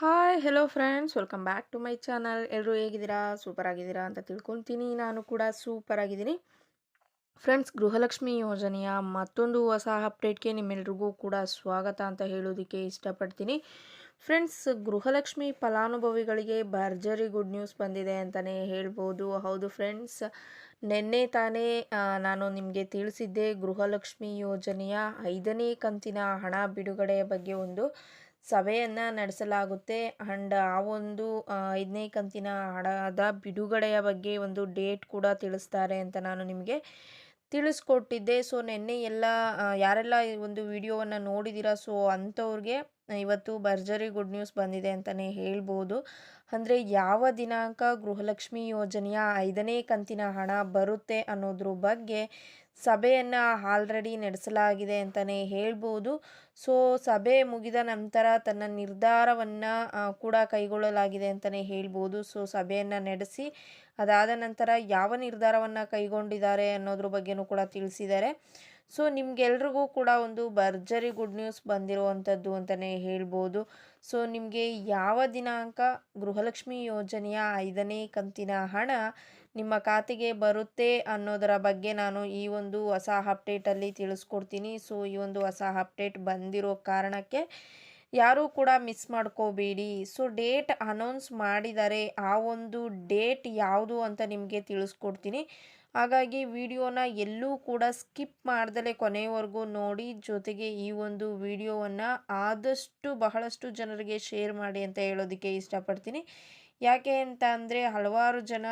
Hi hello friends welcome back to my channel ಎಲ್ಲರೂ ಹೇಗಿದ್ದೀರಾ? Super ಆಗಿದ್ದೀರಾ ಅಂತ ತಿಳ್ಕೊತೀನಿ. ನಾನು ಕೂಡ ಸೂಪರ್ ಆಗಿದ್ದೀನಿ ಫ್ರೆಂಡ್ಸ್ ಗೃಹಲಕ್ಷ್ಮಿ ಯೋಜನೆಯ ಮತ್ತೊಂದು ಹೊಸ ಅಪ್ಡೇಟ್ಗೆ ನಿಮ್ಮೆಲ್ರಿಗೂ ಕೂಡ ಸ್ವಾಗತ ಅಂತ ಹೇಳೋದಕ್ಕೆ ಇಷ್ಟಪಡ್ತೀನಿ. ಫ್ರೆಂಡ್ಸ್ ಗೃಹಲಕ್ಷ್ಮಿ ಫಲಾನುಭವಿಗಳಿಗೆ ಭರ್ಜರಿ ಗುಡ್ ನ್ಯೂಸ್ ಬಂದಿದೆ ಅಂತಲೇ ಹೇಳ್ಬೋದು. ಹೌದು ಫ್ರೆಂಡ್ಸ್ ನಿನ್ನೆ ತಾನೇ ನಾನು ನಿಮಗೆ ತಿಳಿಸಿದ್ದೆ ಗೃಹಲಕ್ಷ್ಮಿ ಯೋಜನೆಯ ಐದನೇ ಕಂತಿನ ಹಣ ಬಿಡುಗಡೆಯ ಬಗ್ಗೆ ಒಂದು. ಸಭೆಯನ್ನು ನಡೆಸಲಾಗುತ್ತೆ. ಆ್ಯಂಡ್ ಆ ಒಂದು ಐದನೇ ಕಂತಿನ ಹಣದ ಬಿಡುಗಡೆಯ ಬಗ್ಗೆ ಒಂದು ಡೇಟ್ ಕೂಡ ತಿಳಿಸ್ತಾರೆ ಅಂತ ನಾನು ನಿಮಗೆ ತಿಳಿಸ್ಕೊಟ್ಟಿದ್ದೆ. ಸೊ, ನಿನ್ನೆ ಎಲ್ಲ ಯಾರೆಲ್ಲ ಈ ಒಂದು ವಿಡಿಯೋವನ್ನು ನೋಡಿದ್ದೀರಾ, ಸೊ, ಅಂಥವ್ರಿಗೆ ಇವತ್ತು ಭರ್ಜರಿ ಗುಡ್ ನ್ಯೂಸ್ ಬಂದಿದೆ ಅಂತಲೇ ಹೇಳ್ಬೋದು. ಅಂದರೆ ಯಾವ ದಿನಾಂಕ ಗೃಹಲಕ್ಷ್ಮಿ ಯೋಜನೆಯ ಐದನೇ ಕಂತಿನ ಹಣ ಬರುತ್ತೆ ಅನ್ನೋದ್ರ ಬಗ್ಗೆ ಸಭೆಯನ್ನು ಆಲ್ರೆಡಿ ನಡೆಸಲಾಗಿದೆ ಅಂತಲೇ ಹೇಳ್ಬೋದು. ಸೊ ಸಭೆ ಮುಗಿದ ನಂತರ ತನ್ನ ನಿರ್ಧಾರವನ್ನು ಕೂಡ ಕೈಗೊಳ್ಳಲಾಗಿದೆ ಅಂತಲೇ ಹೇಳ್ಬೋದು. ಸೊ ಸಭೆಯನ್ನು ನಡೆಸಿ, ಅದಾದ ನಂತರ ಯಾವ ನಿರ್ಧಾರವನ್ನು ಕೈಗೊಂಡಿದ್ದಾರೆ ಅನ್ನೋದ್ರ ಬಗ್ಗೆನೂ ಕೂಡ ತಿಳಿಸಿದ್ದಾರೆ. ಸೊ ನಿಮಗೆಲ್ರಿಗೂ ಕೂಡ ಒಂದು ಭರ್ಜರಿ ಗುಡ್ ನ್ಯೂಸ್ ಬಂದಿರುವಂಥದ್ದು ಅಂತಲೇ ಹೇಳ್ಬೋದು. ಸೊ ನಿಮಗೆ ಯಾವ ದಿನಾಂಕ ಗೃಹಲಕ್ಷ್ಮಿ ಯೋಜನೆಯ ಐದನೇ ಕಂತಿನ ಹಣ ನಿಮ್ಮ ಖಾತೆಗೆ ಬರುತ್ತೆ ಅನ್ನೋದರ ಬಗ್ಗೆ ನಾನು ಈ ಒಂದು ಹೊಸ ಅಪ್ಡೇಟಲ್ಲಿ ತಿಳಿಸ್ಕೊಡ್ತೀನಿ. ಸೊ ಈ ಒಂದು ಹೊಸ ಅಪ್ಡೇಟ್ ಬಂದಿರೋ ಕಾರಣಕ್ಕೆ ಯಾರೂ ಕೂಡ ಮಿಸ್ ಮಾಡ್ಕೋಬೇಡಿ. ಸೊ ಡೇಟ್ ಅನೌನ್ಸ್ ಮಾಡಿದರೆ ಆ ಒಂದು ಡೇಟ್ ಯಾವುದು ಅಂತ ನಿಮಗೆ ತಿಳಿಸ್ಕೊಡ್ತೀನಿ. ಹಾಗಾಗಿ ವಿಡಿಯೋನ ಎಲ್ಲೂ ಕೂಡ ಸ್ಕಿಪ್ ಮಾಡ್ದಲೇ ಕೊನೆಯವರೆಗೂ ನೋಡಿ, ಜೊತೆಗೆ ಈ ಒಂದು ವಿಡಿಯೋವನ್ನು ಆದಷ್ಟು ಬಹಳಷ್ಟು ಜನರಿಗೆ ಶೇರ್ ಮಾಡಿ ಅಂತ ಹೇಳೋದಕ್ಕೆ ಇಷ್ಟಪಡ್ತೀನಿ. ಯಾಕೆ ಅಂತ ಅಂದರೆ, ಹಲವಾರು ಜನ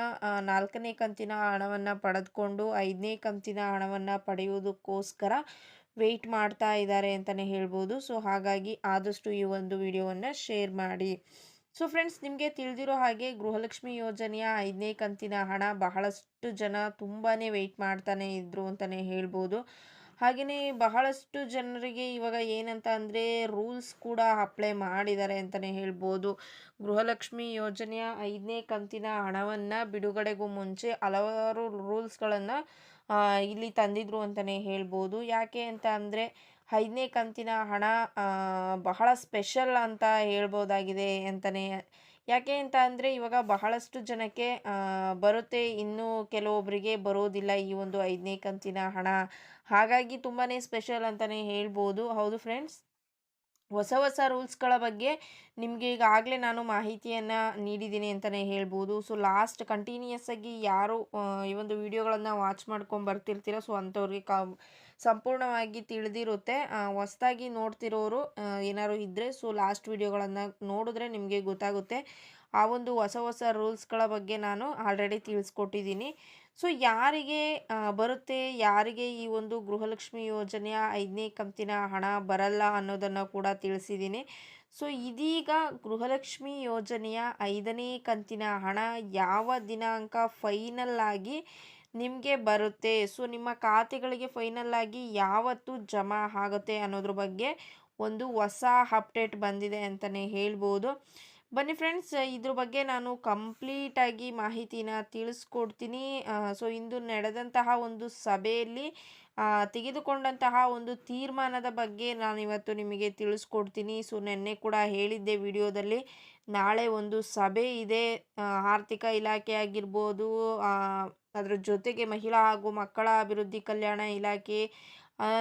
ನಾಲ್ಕನೇ ಕಂತಿನ ಹಣವನ್ನು ಪಡೆದುಕೊಂಡು ಐದನೇ ಕಂತಿನ ಹಣವನ್ನು ಪಡೆಯುವುದಕ್ಕೋಸ್ಕರ ವೆಯ್ಟ್ ಮಾಡ್ತಾ ಇದ್ದಾರೆ ಅಂತಲೇ ಹೇಳ್ಬೋದು. ಸೊ, ಹಾಗಾಗಿ ಆದಷ್ಟು ಈ ಒಂದು ವಿಡಿಯೋವನ್ನು ಶೇರ್ ಮಾಡಿ. ಸೊ ಫ್ರೆಂಡ್ಸ್ ನಿಮಗೆ ತಿಳಿದಿರೋ ಹಾಗೆ ಗೃಹಲಕ್ಷ್ಮಿ ಯೋಜನೆಯ ಐದನೇ ಕಂತಿನ ಹಣ ಬಹಳಷ್ಟು ಜನ ತುಂಬಾ ವೆಯ್ಟ್ ಮಾಡ್ತಾನೆ ಇದ್ರು ಅಂತಲೇ ಹೇಳ್ಬೋದು. ಹಾಗೆಯೇ ಬಹಳಷ್ಟು ಜನರಿಗೆ ಇವಾಗ ಏನಂತ ಅಂದರೆ ರೂಲ್ಸ್ ಕೂಡ ಅಪ್ಲೈ ಮಾಡಿದ್ದಾರೆ ಅಂತಲೇ ಹೇಳ್ಬೋದು. ಗೃಹಲಕ್ಷ್ಮಿ ಯೋಜನೆಯ ಐದನೇ ಕಂತಿನ ಹಣವನ್ನು ಬಿಡುಗಡೆಗೂ ಮುಂಚೆ ಹಲವಾರು ರೂಲ್ಸ್ಗಳನ್ನು ಇಲ್ಲಿ ತಂದಿದ್ರು ಅಂತಲೇ ಹೇಳ್ಬೋದು. ಯಾಕೆ ಅಂತ ಅಂದರೆ ಐದನೇ ಕಂತಿನ ಹಣ ಬಹಳ ಸ್ಪೆಷಲ್ ಅಂತ ಹೇಳ್ಬೋದಾಗಿದೆ ಅಂತಲೇ ಯಾಕೆ ಅಂತ ಅಂದರೆ ಇವಾಗ ಬಹಳಷ್ಟು ಜನಕ್ಕೆ ಬರುತ್ತೆ. ಇನ್ನು ಕೆಲವೊಬ್ಬರಿಗೆ ಬರೋದಿಲ್ಲ ಈ ಒಂದು ಐದನೇ ಕಂತಿನ ಹಣ. ಹಾಗಾಗಿ ತುಂಬಾ ಸ್ಪೆಷಲ್ ಅಂತಲೇ ಹೇಳ್ಬೋದು. ಹೌದು ಫ್ರೆಂಡ್ಸ್? ಹೊಸ ಹೊಸ ರೂಲ್ಸ್ಗಳ ಬಗ್ಗೆ ನಿಮಗೆ ಈಗಾಗಲೇ ನಾನು ಮಾಹಿತಿಯನ್ನು ನೀಡಿದ್ದೀನಿ ಅಂತಲೇ ಹೇಳ್ಬೋದು. ಸೊ, ಲಾಸ್ಟ್ ಕಂಟಿನ್ಯೂಸ್ ಆಗಿ ಯಾರು ಈ ಒಂದು ವಿಡಿಯೋಗಳನ್ನು ವಾಚ್ ಮಾಡ್ಕೊಂಡು ಬರ್ತಿರ್ತೀರ, ಸೊ, ಅಂಥವ್ರಿಗೆ ಕ ಸಂಪೂರ್ಣವಾಗಿ ತಿಳಿದಿರುತ್ತೆ. ಹೊಸದಾಗಿ ನೋಡ್ತಿರೋರು ಏನಾದ್ರು ಇದ್ದರೆ ಸೊ ಲಾಸ್ಟ್ ವಿಡಿಯೋಗಳನ್ನು ನೋಡಿದ್ರೆ ನಿಮಗೆ ಗೊತ್ತಾಗುತ್ತೆ. ಆ ಒಂದು ಹೊಸ ಹೊಸ ರೂಲ್ಸ್ಗಳ ಬಗ್ಗೆ ನಾನು ಆಲ್ರೆಡಿ ತಿಳಿಸ್ಕೊಟ್ಟಿದ್ದೀನಿ. ಸೊ ಯಾರಿಗೆ ಬರುತ್ತೆ, ಯಾರಿಗೆ ಈ ಒಂದು ಗೃಹಲಕ್ಷ್ಮಿ ಯೋಜನೆಯ ಐದನೇ ಕಂತಿನ ಹಣ ಬರಲ್ಲ ಅನ್ನೋದನ್ನು ಕೂಡ ತಿಳಿಸಿದ್ದೀನಿ. ಸೊ ಇದೀಗ ಗೃಹಲಕ್ಷ್ಮಿ ಯೋಜನೆಯ ಐದನೇ ಕಂತಿನ ಹಣ ಯಾವ ದಿನಾಂಕ ಫೈನಲ್ ಆಗಿ ನಿಮಗೆ ಬರುತ್ತೆ. ಸೊ ನಿಮ್ಮ ಖಾತೆಗಳಿಗೆ ಫೈನಲ್ ಆಗಿ ಯಾವತ್ತು ಜಮಾ ಆಗುತ್ತೆ ಅನ್ನೋದ್ರ ಬಗ್ಗೆ ಒಂದು ಹೊಸ ಅಪ್ಡೇಟ್ ಬಂದಿದೆ ಅಂತಲೇ ಹೇಳ್ಬೋದು. ಬನ್ನಿ ಫ್ರೆಂಡ್ಸ್ ಇದ್ರ ಬಗ್ಗೆ ನಾನು ಕಂಪ್ಲೀಟಾಗಿ ಮಾಹಿತಿನ ತಿಳಿಸ್ಕೊಡ್ತೀನಿ. ಸೊ ಇಂದು ನಡೆದಂತಹ ಒಂದು ಸಭೆಯಲ್ಲಿ ತೆಗೆದುಕೊಂಡಂತಹ ಒಂದು ತೀರ್ಮಾನದ ಬಗ್ಗೆ ನಾನು ಇವತ್ತು ನಿಮಗೆ ತಿಳಿಸ್ಕೊಡ್ತೀನಿ. ಸೊ ನಿನ್ನೆ ಕೂಡ ಹೇಳಿದ್ದೆ ವಿಡಿಯೋದಲ್ಲಿ, ನಾಳೆ ಒಂದು ಸಭೆ ಇದೆ. ಆರ್ಥಿಕ ಇಲಾಖೆ ಆಗಿರ್ಬೋದು ಅದ್ರ ಜೊತೆಗೆ ಮಹಿಳಾ ಹಾಗೂ ಮಕ್ಕಳ ಅಭಿವೃದ್ಧಿ ಕಲ್ಯಾಣ ಇಲಾಖೆ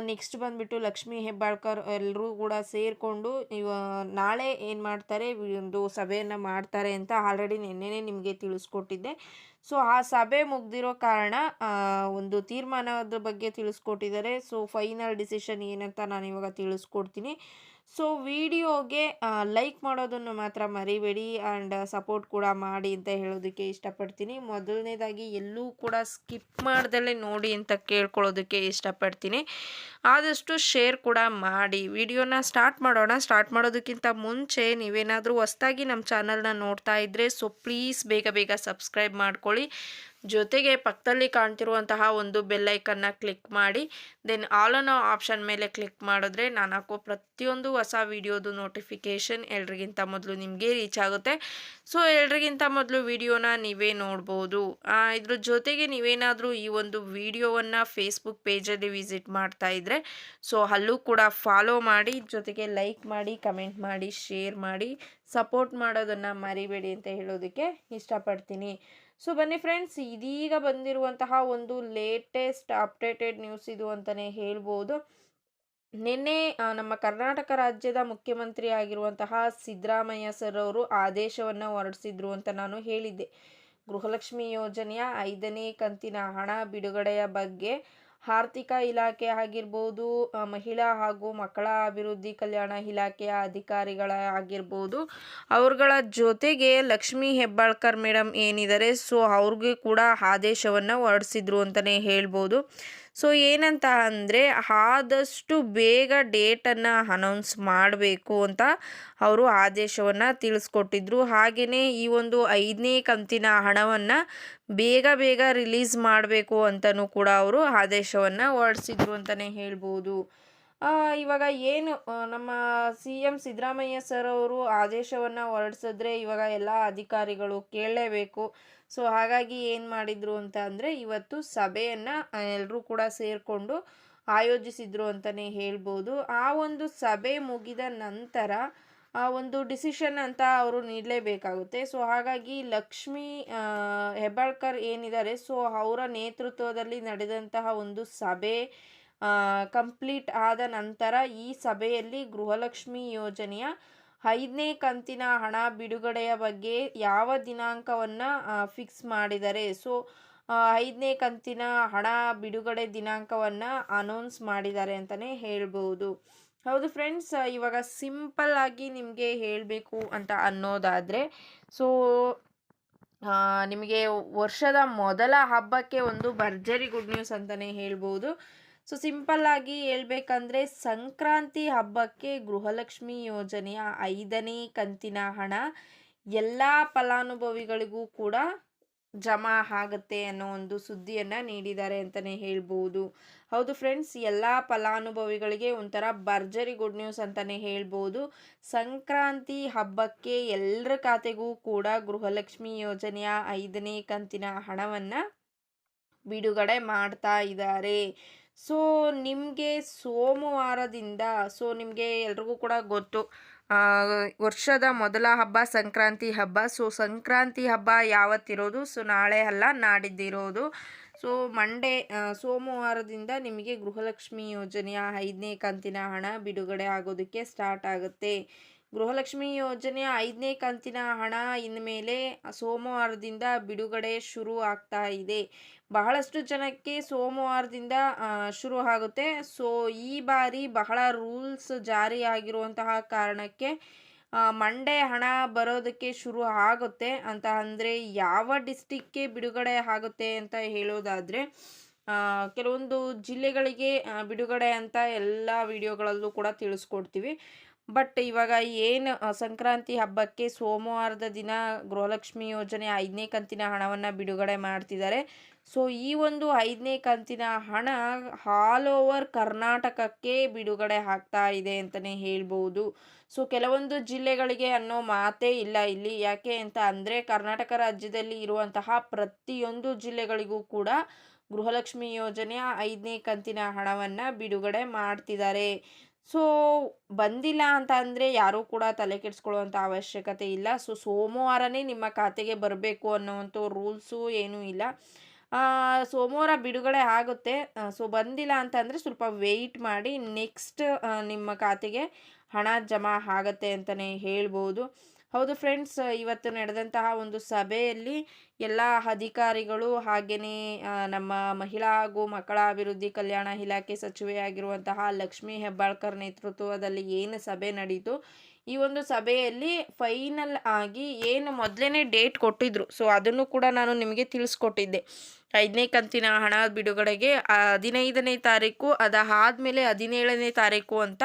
ನೆಕ್ಸ್ಟ್ ಬಂದ್ಬಿಟ್ಟು ಲಕ್ಷ್ಮೀ ಹೆಬ್ಬಾಳ್ಕರ್ ಎಲ್ಲರೂ ಕೂಡ ಸೇರಿಕೊಂಡು ಇವ, ನಾಳೆ ಏನು ಮಾಡ್ತಾರೆ, ಒಂದು ಸಭೆಯನ್ನು ಮಾಡ್ತಾರೆ ಅಂತ ಆಲ್ರೆಡಿ ನಿನ್ನೆನೇ ನಿಮಗೆ ತಿಳಿಸ್ಕೊಟ್ಟಿದ್ದೆ. ಸೊ, ಆ ಸಭೆ ಮುಗ್ದಿರೋ ಕಾರಣ ಒಂದು ತೀರ್ಮಾನದ ಬಗ್ಗೆ ತಿಳಿಸ್ಕೊಟ್ಟಿದ್ದಾರೆ. ಸೊ, ಫೈನಲ್ ಡಿಸಿಷನ್ ಏನಂತ ನಾನು ಇವಾಗ ತಿಳಿಸ್ಕೊಡ್ತೀನಿ. ಸೊ, ವಿಡಿಯೋಗೆ ಲೈಕ್ ಮಾಡೋದನ್ನು ಮಾತ್ರ ಮರಿಬೇಡಿ ಆ್ಯಂಡ್ ಸಪೋರ್ಟ್ ಕೂಡ ಮಾಡಿ ಅಂತ ಹೇಳೋದಕ್ಕೆ ಇಷ್ಟಪಡ್ತೀನಿ. ಮೊದಲನೇದಾಗಿ ಎಲ್ಲೂ ಕೂಡ ಸ್ಕಿಪ್ ಮಾಡ್ದಲೇ ನೋಡಿ ಅಂತ ಕೇಳ್ಕೊಳ್ಳೋದಕ್ಕೆ ಇಷ್ಟಪಡ್ತೀನಿ. ಆದಷ್ಟು ಶೇರ್ ಕೂಡ ಮಾಡಿ. ವಿಡಿಯೋನ ಸ್ಟಾರ್ಟ್ ಮಾಡೋಣ. ಸ್ಟಾರ್ಟ್ ಮಾಡೋದಕ್ಕಿಂತ ಮುಂಚೆ ನೀವೇನಾದರೂ ಹೊಸ್ದಾಗಿ ನಮ್ಮ ಚಾನಲ್ನ ನೋಡ್ತಾ ಇದ್ದರೆ ಸೊ, ಪ್ಲೀಸ್ ಬೇಗ ಬೇಗ ಸಬ್ಸ್ಕ್ರೈಬ್ ಮಾಡ್ಕೊಳ್ಳಿ. ಜೊತೆಗೆ ಪಕ್ಕದಲ್ಲಿ ಕಾಣ್ತಿರುವಂತಹ ಒಂದು ಬೆಲ್ಲೈಕನ್ನ ಕ್ಲಿಕ್ ಮಾಡಿ. ದೆನ್ ಆಲ್ ಅನ್ನೋ ಆಪ್ಷನ್ ಮೇಲೆ ಕ್ಲಿಕ್ ಮಾಡಿದ್ರೆ ನಾನು ಹಾಕೋ ಪ್ರತಿಯೊಂದು ಹೊಸ ವಿಡಿಯೋದು ನೋಟಿಫಿಕೇಷನ್ ಎಲ್ರಿಗಿಂತ ಮೊದಲು ನಿಮಗೆ ರೀಚ್ ಆಗುತ್ತೆ. ಸೊ ಎಲ್ರಿಗಿಂತ ಮೊದಲು ವಿಡಿಯೋನ ನೀವೇ ನೋಡ್ಬೋದು. ಇದ್ರ ಜೊತೆಗೆ ನೀವೇನಾದರೂ ಈ ಒಂದು ವಿಡಿಯೋವನ್ನು ಫೇಸ್ಬುಕ್ ಪೇಜಲ್ಲಿ ವಿಸಿಟ್ ಮಾಡ್ತಾ ಇದ್ದರೆ ಸೊ ಅಲ್ಲೂ ಕೂಡ ಫಾಲೋ ಮಾಡಿ, ಜೊತೆಗೆ ಲೈಕ್ ಮಾಡಿ ಕಮೆಂಟ್ ಮಾಡಿ ಶೇರ್ ಮಾಡಿ ಸಪೋರ್ಟ್ ಮಾಡೋದನ್ನು ಮರಿಬೇಡಿ ಅಂತ ಹೇಳೋದಕ್ಕೆ ಇಷ್ಟಪಡ್ತೀನಿ. ಸೊ ಬನ್ನಿ ಫ್ರೆಂಡ್ಸ್, ಇದೀಗ ಬಂದಿರುವಂತಹ ಒಂದು ಲೇಟೆಸ್ಟ್ ಅಪ್ಡೇಟೆಡ್ ನ್ಯೂಸ್ ಇದು ಅಂತಲೇ ಹೇಳ್ಬೋದು. ನಿನ್ನೆ ನಮ್ಮ ಕರ್ನಾಟಕ ರಾಜ್ಯದ ಮುಖ್ಯಮಂತ್ರಿ ಆಗಿರುವಂತಹ ಸಿದ್ದರಾಮಯ್ಯ ಸರ್ ಅವರು ಆದೇಶವನ್ನು ಹೊರಡಿಸಿದ್ರು ಅಂತ ನಾನು ಹೇಳಿದ್ದೆ. ಗೃಹಲಕ್ಷ್ಮಿ ಯೋಜನೆಯ ಐದನೇ ಕಂತಿನ ಹಣ ಬಿಡುಗಡೆಯ ಬಗ್ಗೆ ಆರ್ಥಿಕ ಇಲಾಖೆ ಆಗಿರ್ಬೋದು ಮಹಿಳಾ ಹಾಗೂ ಮಕ್ಕಳ ಅಭಿವೃದ್ಧಿ ಕಲ್ಯಾಣ ಇಲಾಖೆಯ ಅಧಿಕಾರಿಗಳ ಆಗಿರ್ಬೋದು, ಅವ್ರಗಳ ಜೊತೆಗೆ ಲಕ್ಷ್ಮೀ ಹೆಬ್ಬಾಳ್ಕರ್ ಮೇಡಮ್ ಏನಿದ್ದಾರೆ, ಸೊ ಅವ್ರಿಗೆ ಕೂಡ ಆದೇಶವನ್ನು ಹೊರಡಿಸಿದ್ರು ಅಂತಲೇ ಹೇಳ್ಬೋದು. ಸೊ ಏನಂತ ಅಂದರೆ ಆದಷ್ಟು ಬೇಗ ಡೇಟನ್ನು ಅನೌನ್ಸ್ ಮಾಡಬೇಕು ಅಂತ ಅವರು ಆದೇಶವನ್ನು ತಿಳಿಸ್ಕೊಟ್ಟಿದ್ರು. ಹಾಗೆಯೇ ಈ ಒಂದು ಐದನೇ ಕಂತಿನ ಹಣವನ್ನು ಬೇಗ ಬೇಗ ರಿಲೀಸ್ ಮಾಡಬೇಕು ಅಂತಲೂ ಕೂಡ ಅವರು ಆದೇಶವನ್ನು ಹೊರಡಿಸಿದ್ರು ಅಂತಲೇ ಹೇಳ್ಬೋದು. ಇವಾಗ ಏನು ನಮ್ಮ ಸಿ ಎಂ ಸಿದ್ದರಾಮಯ್ಯ ಸರ್ ಅವರು ಆದೇಶವನ್ನು ಹೊರಡಿಸಿದ್ರೆ ಇವಾಗ ಎಲ್ಲ ಅಧಿಕಾರಿಗಳು ಕೇಳಲೇಬೇಕು. ಸೊ ಹಾಗಾಗಿ ಏನು ಮಾಡಿದರು ಅಂತ ಅಂದರೆ ಇವತ್ತು ಸಭೆಯನ್ನು ಎಲ್ಲರೂ ಕೂಡ ಸೇರಿಕೊಂಡು ಆಯೋಜಿಸಿದ್ರು ಅಂತಲೇ ಹೇಳ್ಬೋದು. ಆ ಒಂದು ಸಭೆ ಮುಗಿದ ನಂತರ, ಆ, ಒಂದು ಡಿಸಿಷನ್ ಅಂತ ಅವರು ನೀಡಲೇಬೇಕಾಗುತ್ತೆ. ಸೊ ಹಾಗಾಗಿ ಲಕ್ಷ್ಮೀ ಹೆಬ್ಬಾಳ್ಕರ್ ಏನಿದ್ದಾರೆ, ಸೊ, ಅವರ ನೇತೃತ್ವದಲ್ಲಿ ನಡೆದಂತಹ ಒಂದು ಸಭೆ ಕಂಪ್ಲೀಟ್ ಆದ ನಂತರ ಈ ಸಭೆಯಲ್ಲಿ ಗೃಹಲಕ್ಷ್ಮಿ ಯೋಜನೆಯ ಐದನೇ ಕಂತಿನ ಹಣ ಬಿಡುಗಡೆಯ ಬಗ್ಗೆ ಯಾವ ದಿನಾಂಕವನ್ನು ಫಿಕ್ಸ್ ಮಾಡಿದ್ದಾರೆ ಸೊ ಐದನೇ ಕಂತಿನ ಹಣ ಬಿಡುಗಡೆ ದಿನಾಂಕವನ್ನು ಅನೌನ್ಸ್ ಮಾಡಿದ್ದಾರೆ ಅಂತಲೇ ಹೇಳ್ಬೋದು. ಹೌದು ಫ್ರೆಂಡ್ಸ್, ಇವಾಗ ಸಿಂಪಲ್ ಆಗಿ ನಿಮಗೆ ಹೇಳಬೇಕು ಅಂತ ಅನ್ನೋದಾದರೆ, ಸೊ ನಿಮಗೆ ವರ್ಷದ ಮೊದಲ ಹಬ್ಬಕ್ಕೆ ಒಂದು ಭರ್ಜರಿ ಗುಡ್ ನ್ಯೂಸ್ ಅಂತಲೇ ಹೇಳ್ಬೋದು. ಸೊ ಸಿಂಪಲ್ ಆಗಿ ಹೇಳ್ಬೇಕಂದ್ರೆ ಸಂಕ್ರಾಂತಿ ಹಬ್ಬಕ್ಕೆ ಗೃಹಲಕ್ಷ್ಮಿ ಯೋಜನೆಯ ಐದನೇ ಕಂತಿನ ಹಣ ಎಲ್ಲ ಫಲಾನುಭವಿಗಳಿಗೂ ಕೂಡ ಜಮಾ ಆಗುತ್ತೆ ಅನ್ನೋ ಒಂದು ಸುದ್ದಿಯನ್ನು ನೀಡಿದ್ದಾರೆ ಅಂತಲೇ ಹೇಳ್ಬೋದು. ಹೌದು ಫ್ರೆಂಡ್ಸ್ ಎಲ್ಲ ಫಲಾನುಭವಿಗಳಿಗೆ ಒಂಥರ ಭರ್ಜರಿ ಗುಡ್ ನ್ಯೂಸ್ ಅಂತಲೇ ಹೇಳ್ಬೋದು. ಸಂಕ್ರಾಂತಿ ಹಬ್ಬಕ್ಕೆ ಎಲ್ಲರ ಖಾತೆಗೂ ಕೂಡ ಗೃಹಲಕ್ಷ್ಮಿ ಯೋಜನೆಯ ಐದನೇ ಕಂತಿನ ಹಣವನ್ನು ಬಿಡುಗಡೆ ಮಾಡ್ತಾ ಇದ್ದಾರೆ. ಸೊ ನಿಮಗೆ ಸೋಮವಾರದಿಂದ ಸೊ ನಿಮಗೆ ಎಲ್ರಿಗೂ ಕೂಡ ಗೊತ್ತು ವರ್ಷದ ಮೊದಲ ಹಬ್ಬ ಸಂಕ್ರಾಂತಿ ಹಬ್ಬ. ಸೊ ಸಂಕ್ರಾಂತಿ ಹಬ್ಬ ಯಾವತ್ತಿರೋದು? ಸೊ ನಾಳೆ ಅಲ್ಲ, ನಾಡಿದ್ದಿರೋದು. ಸೊ ಮಂಡೇ ಸೋಮವಾರದಿಂದ ನಿಮಗೆ ಗೃಹಲಕ್ಷ್ಮಿ ಯೋಜನೆಯ ಐದನೇ ಕಂತಿನ ಹಣ ಬಿಡುಗಡೆ ಆಗೋದಕ್ಕೆ ಸ್ಟಾರ್ಟ್ ಆಗುತ್ತೆ. ಗೃಹಲಕ್ಷ್ಮಿ ಯೋಜನೆಯ ಐದನೇ ಕಂತಿನ ಹಣ ಇನ್ಮೇಲೆ ಸೋಮವಾರದಿಂದ ಬಿಡುಗಡೆ ಶುರು ಆಗ್ತಾ ಇದೆ. ಬಹಳಷ್ಟು ಜನಕ್ಕೆ ಸೋಮವಾರದಿಂದ ಶುರು ಆಗುತ್ತೆ. ಸೊ, ಈ ಬಾರಿ ಬಹಳ ರೂಲ್ಸ್ ಜಾರಿಯಾಗಿರುವಂತಹ ಕಾರಣಕ್ಕೆ ಮಂಡೇ ಹಣ ಬರೋದಕ್ಕೆ ಶುರು ಆಗುತ್ತೆ ಅಂತ ಅಂದರೆ ಯಾವ ಡಿಸ್ಟಿಕ್ಗೆ ಬಿಡುಗಡೆ ಆಗುತ್ತೆ ಅಂತ ಹೇಳೋದಾದರೆ ಕೆಲವೊಂದು ಜಿಲ್ಲೆಗಳಿಗೆ ಬಿಡುಗಡೆ ಅಂತ ಎಲ್ಲ ವಿಡಿಯೋಗಳಲ್ಲೂ ಕೂಡ ತಿಳಿಸ್ಕೊಡ್ತೀವಿ. ಬಟ್ ಇವಾಗ ಏನು ಸಂಕ್ರಾಂತಿ ಹಬ್ಬಕ್ಕೆ ಸೋಮವಾರದ ದಿನ ಗೃಹಲಕ್ಷ್ಮಿ ಯೋಜನೆ ಐದನೇ ಕಂತಿನ ಹಣವನ್ನು ಬಿಡುಗಡೆ ಮಾಡ್ತಿದ್ದಾರೆ. ಸೊ ಈ ಒಂದು ಐದನೇ ಕಂತಿನ ಹಣ ಆಲ್ ಓವರ್ ಕರ್ನಾಟಕಕ್ಕೆ ಬಿಡುಗಡೆ ಆಗ್ತಾ ಇದೆ ಅಂತಲೇ ಹೇಳ್ಬೋದು. ಸೊ ಕೆಲವೊಂದು ಜಿಲ್ಲೆಗಳಿಗೆ ಅನ್ನೋ ಮಾತೇ ಇಲ್ಲ ಇಲ್ಲಿ. ಯಾಕೆ ಅಂತ ಅಂದರೆ, ಕರ್ನಾಟಕ ರಾಜ್ಯದಲ್ಲಿ ಇರುವಂತಹ ಪ್ರತಿಯೊಂದು ಜಿಲ್ಲೆಗಳಿಗೂ ಕೂಡ ಗೃಹಲಕ್ಷ್ಮಿ ಯೋಜನೆಯ ಐದನೇ ಕಂತಿನ ಹಣವನ್ನು ಬಿಡುಗಡೆ ಮಾಡ್ತಿದ್ದಾರೆ. ಸೊ, ಬಂದಿಲ್ಲ ಅಂತ ಅಂದರೆ ಯಾರೂ ಕೂಡ ತಲೆ ಕೆಡಿಸ್ಕೊಳ್ಳುವಂಥ ಅವಶ್ಯಕತೆ ಇಲ್ಲ. ಸೊ, ಸೋಮವಾರನೇ ನಿಮ್ಮ ಖಾತೆಗೆ ಬರಬೇಕು ಅನ್ನೋವಂಥ ರೂಲ್ಸು ಏನೂ ಇಲ್ಲ. ಸೋಮವಾರ ಬಿಡುಗಡೆ ಆಗುತ್ತೆ. ಸೊ, ಬಂದಿಲ್ಲ ಅಂತಂದರೆ ಸ್ವಲ್ಪ ವೆಯ್ಟ್ ಮಾಡಿ ನೆಕ್ಸ್ಟ್ ನಿಮ್ಮ ಖಾತೆಗೆ ಹಣ ಜಮಾ ಆಗತ್ತೆ ಅಂತಲೇ ಹೇಳ್ಬೋದು. ಹೌದು ಫ್ರೆಂಡ್ಸ್ ಇವತ್ತು ನಡೆದಂತಹ ಒಂದು ಸಭೆಯಲ್ಲಿ ಎಲ್ಲ ಅಧಿಕಾರಿಗಳು ಹಾಗೆಯೇ ನಮ್ಮ ಮಹಿಳಾ ಹಾಗೂ ಮಕ್ಕಳ ಅಭಿವೃದ್ಧಿ ಕಲ್ಯಾಣ ಇಲಾಖೆ ಸಚಿವೆಯಾಗಿರುವಂತಹ ಲಕ್ಷ್ಮೀ ಹೆಬ್ಬಾಳ್ಕರ್ ನೇತೃತ್ವದಲ್ಲಿ ಏನು ಸಭೆ ನಡೀತು? ಈ ಒಂದು ಸಭೆಯಲ್ಲಿ ಫೈನಲ್ ಆಗಿ ಏನು ಮೊದಲೇ ಡೇಟ್ ಕೊಟ್ಟಿದ್ರು. ಸೊ ಅದನ್ನು ಕೂಡ ನಾನು ನಿಮಗೆ ತಿಳಿಸ್ಕೊಟ್ಟಿದ್ದೆ. ಐದನೇ ಕಂತಿನ ಹಣ ಬಿಡುಗಡೆಗೆ ಹದಿನೈದನೇ ತಾರೀಕು, ಅದಾದಮೇಲೆ ಹದಿನೇಳನೇ ತಾರೀಕು ಅಂತ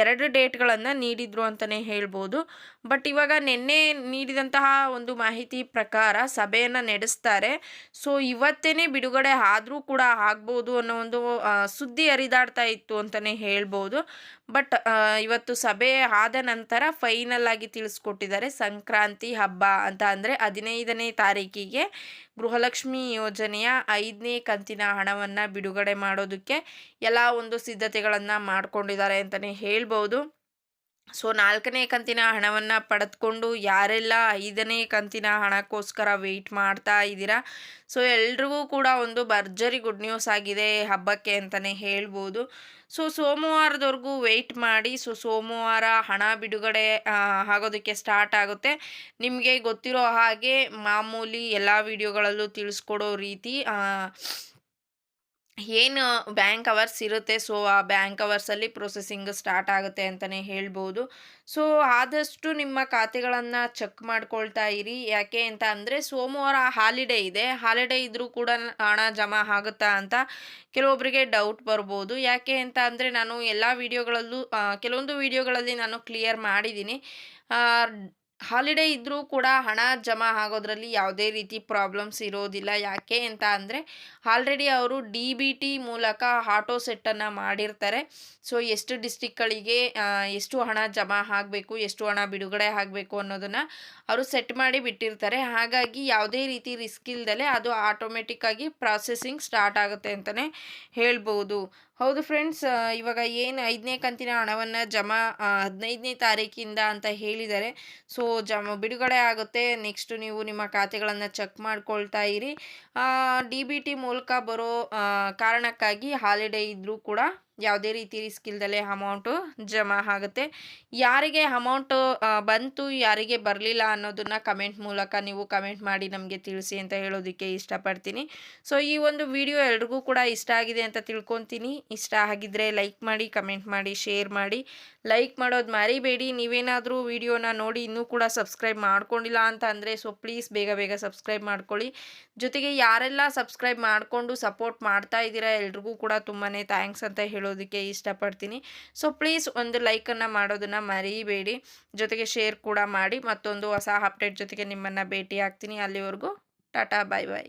ಎರಡು ಡೇಟ್ಗಳನ್ನು ನೀಡಿದರು ಅಂತಲೇ ಹೇಳ್ಬೋದು. ಬಟ್ ಇವಾಗ ನಿನ್ನೆ ನೀಡಿದಂತಹ ಒಂದು ಮಾಹಿತಿ ಪ್ರಕಾರ ಸಭೆಯನ್ನು ನಡೆಸ್ತಾರೆ. ಸೊ ಇವತ್ತೇ ಬಿಡುಗಡೆ ಆದರೂ ಕೂಡ ಆಗ್ಬೋದು ಅನ್ನೋ ಒಂದು ಸುದ್ದಿ ಹರಿದಾಡ್ತಾ ಇತ್ತು ಅಂತಲೇ ಹೇಳ್ಬೋದು. ಬಟ್ ಇವತ್ತು ಸಭೆ ಆದ ನಂತರ ಫೈನಲ್ ಆಗಿ ತಿಳಿಸ್ಕೊಟ್ಟಿದ್ದಾರೆ ಸಂಕ್ರಾಂತಿ ಹಬ್ಬ ಅಂತ ಅಂದರೆ ಹದಿನೈದನೇ ತಾರೀಕಿಗೆ ಗೃಹಲಕ್ಷ್ಮಿ ಯೋಜನೆಯ ಐದನೇ ಕಂತಿನ ಹಣವನ್ನು ಬಿಡುಗಡೆ ಮಾಡೋದಕ್ಕೆ ಎಲ್ಲ ಒಂದು ಸಿದ್ಧತೆಗಳನ್ನು ಮಾಡ್ಕೊಂಡಿದ್ದಾರೆ ಅಂತಲೇ ಹೇಳ್ಬೋದು. ಸೊ ನಾಲ್ಕನೇ ಕಂತಿನ ಹಣವನ್ನು ಪಡೆದುಕೊಂಡು ಯಾರೆಲ್ಲ ಐದನೇ ಕಂತಿನ ಹಣಕ್ಕೋಸ್ಕರ ವೆಯ್ಟ್ ಮಾಡ್ತಾ ಇದ್ದೀರಾ? ಸೊ ಎಲ್ರಿಗೂ ಕೂಡ ಒಂದು ಭರ್ಜರಿ ಗುಡ್ ನ್ಯೂಸ್ ಆಗಿದೆ ಹಬ್ಬಕ್ಕೆ ಅಂತಲೇ ಹೇಳ್ಬೋದು. ಸೊ ಸೋಮವಾರದವರೆಗೂ ವೆಯ್ಟ್ ಮಾಡಿ, ಸೊ ಸೋಮವಾರ ಹಣ ಬಿಡುಗಡೆ ಆಗೋದಕ್ಕೆ ಸ್ಟಾರ್ಟ್ ಆಗುತ್ತೆ. ನಿಮಗೆ ಗೊತ್ತಿರೋ ಹಾಗೆ ಮಾಮೂಲಿ ಎಲ್ಲ ವಿಡಿಯೋಗಳಲ್ಲೂ ತಿಳಿಸ್ಕೊಡೋ ರೀತಿ ಏನು ಬ್ಯಾಂಕ್ ಅವರ್ಸ್ ಇರುತ್ತೆ, ಸೊ ಆ ಬ್ಯಾಂಕ್ ಅವರ್ಸಲ್ಲಿ ಪ್ರೊಸೆಸಿಂಗ್ ಸ್ಟಾರ್ಟ್ ಆಗುತ್ತೆ ಅಂತಲೇ ಹೇಳ್ಬೋದು. ಸೊ ಆದಷ್ಟು ನಿಮ್ಮ ಖಾತೆಗಳನ್ನು ಚೆಕ್ ಮಾಡ್ಕೊಳ್ತಾ ಇರಿ. ಯಾಕೆ ಅಂತ ಅಂದರೆ ಸೋಮವಾರ ಹಾಲಿಡೇ ಇದೆ. ಹಾಲಿಡೇ ಇದ್ದರೂ ಕೂಡ ಹಣ ಜಮಾ ಆಗುತ್ತಾ ಅಂತ ಕೆಲವೊಬ್ಬರಿಗೆ ಡೌಟ್ ಬರ್ಬೋದು. ಯಾಕೆ ಅಂತ ಅಂದರೆ ನಾನು ಎಲ್ಲ ವೀಡಿಯೋಗಳಲ್ಲೂ ಕೆಲವೊಂದು ವೀಡಿಯೋಗಳಲ್ಲಿ ನಾನು ಕ್ಲಿಯರ್ ಮಾಡಿದ್ದೀನಿ. ಹಾಲಿಡೇ ಇದ್ದರೂ ಕೂಡ ಹಣ ಜಮಾ ಆಗೋದ್ರಲ್ಲಿ ಯಾವುದೇ ರೀತಿ ಪ್ರಾಬ್ಲಮ್ಸ್ ಇರೋದಿಲ್ಲ. ಯಾಕೆ ಅಂತ ಅಂದರೆ ಆಲ್ರೆಡಿ ಅವರು ಡಿ ಬಿ ಟಿ ಮೂಲಕ ಆಟೋ ಸೆಟ್ಟನ್ನು ಮಾಡಿರ್ತಾರೆ. ಸೊ ಎಷ್ಟು ಡಿಸ್ಟಿಕ್ಗಳಿಗೆ ಎಷ್ಟು ಹಣ ಜಮಾ ಆಗಬೇಕು, ಎಷ್ಟು ಹಣ ಬಿಡುಗಡೆ ಆಗಬೇಕು ಅನ್ನೋದನ್ನು ಅವರು ಸೆಟ್ ಮಾಡಿ ಬಿಟ್ಟಿರ್ತಾರೆ. ಹಾಗಾಗಿ ಯಾವುದೇ ರೀತಿ ರಿಸ್ಕ್ ಇಲ್ದಲೆ ಅದು ಆಟೋಮೆಟಿಕ್ಕಾಗಿ ಪ್ರಾಸೆಸಿಂಗ್ ಸ್ಟಾರ್ಟ್ ಆಗುತ್ತೆ ಅಂತಲೇ ಹೇಳ್ಬೋದು. ಹೌದು ಫ್ರೆಂಡ್ಸ್ ಇವಾಗ ಏನು ಐದನೇ ಕಂತಿನ ಹಣವನ್ನು ಜಮಾ ಹದಿನೈದನೇ ತಾರೀಕಿಂದ ಅಂತ ಹೇಳಿದ್ದಾರೆ ಸೊ ಜಮ, ಬಿಡುಗಡೆ ಆಗುತ್ತೆ. ನೆಕ್ಸ್ಟ್ ನೀವು ನಿಮ್ಮ ಖಾತೆಗಳನ್ನು ಚೆಕ್ ಮಾಡ್ಕೊಳ್ತಾ ಇರಿ. ಡಿ ಬಿ ಟಿ ಮೂಲಕ ಬರೋ ಕಾರಣಕ್ಕಾಗಿ ಹಾಲಿಡೇ ಇದ್ದರೂ ಕೂಡ ಯಾವುದೇ ರೀತಿ ರಿಸ್ಕ್ ಇಲ್ದಲೆ ಅಮೌಂಟು ಜಮಾ ಆಗುತ್ತೆ. ಯಾರಿಗೆ ಅಮೌಂಟು ಬಂತು, ಯಾರಿಗೆ ಬರಲಿಲ್ಲ ಅನ್ನೋದನ್ನು ಕಮೆಂಟ್ ಮೂಲಕ ನೀವು ಕಮೆಂಟ್ ಮಾಡಿ ನಮಗೆ ತಿಳಿಸಿ ಅಂತ ಹೇಳೋದಕ್ಕೆ ಇಷ್ಟಪಡ್ತೀನಿ. ಸೊ ಈ ಒಂದು ವಿಡಿಯೋ ಎಲ್ರಿಗೂ ಕೂಡ ಇಷ್ಟ ಆಗಿದೆ ಅಂತ ತಿಳ್ಕೊತೀನಿ. ಇಷ್ಟ ಆಗಿದ್ದರೆ ಲೈಕ್ ಮಾಡಿ ಕಮೆಂಟ್ ಮಾಡಿ ಶೇರ್ ಮಾಡಿ. ಲೈಕ್ ಮಾಡೋದು ಮರಿಬೇಡಿ. ನೀವೇನಾದರೂ ವಿಡಿಯೋನ ನೋಡಿ ಇನ್ನೂ ಕೂಡ ಸಬ್ಸ್ಕ್ರೈಬ್ ಮಾಡ್ಕೊಂಡಿಲ್ಲ ಅಂತ ಅಂದರೆ ಸೊ ಪ್ಲೀಸ್ ಬೇಗ ಬೇಗ ಸಬ್ಸ್ಕ್ರೈಬ್ ಮಾಡ್ಕೊಳ್ಳಿ. ಜೊತೆಗೆ ಯಾರೆಲ್ಲ ಸಬ್ಸ್ಕ್ರೈಬ್ ಮಾಡಿಕೊಂಡು ಸಪೋರ್ಟ್ ಮಾಡ್ತಾ ಇದ್ದೀರಾ ಎಲ್ರಿಗೂ ಕೂಡ ತುಂಬಾ ಥ್ಯಾಂಕ್ಸ್ ಅಂತ ಹೇಳೋದಕ್ಕೆ ಇಷ್ಟಪಡ್ತೀನಿ. ಸೊ ಪ್ಲೀಸ್ ಒಂದು ಲೈಕನ್ನು ಮಾಡೋದನ್ನು ಮರೀಬೇಡಿ. ಜೊತೆಗೆ ಶೇರ್ ಕೂಡ ಮಾಡಿ ಮತ್ತೊಂದು ಹೊಸ ಅಪ್ಡೇಟ್ ಜೊತೆಗೆ ನಿಮ್ಮನ್ನು ಭೇಟಿ ಆಗ್ತೀನಿ ಅಲ್ಲಿವರೆಗೂ ಟಾಟಾ ಬಾಯ್ ಬಾಯ್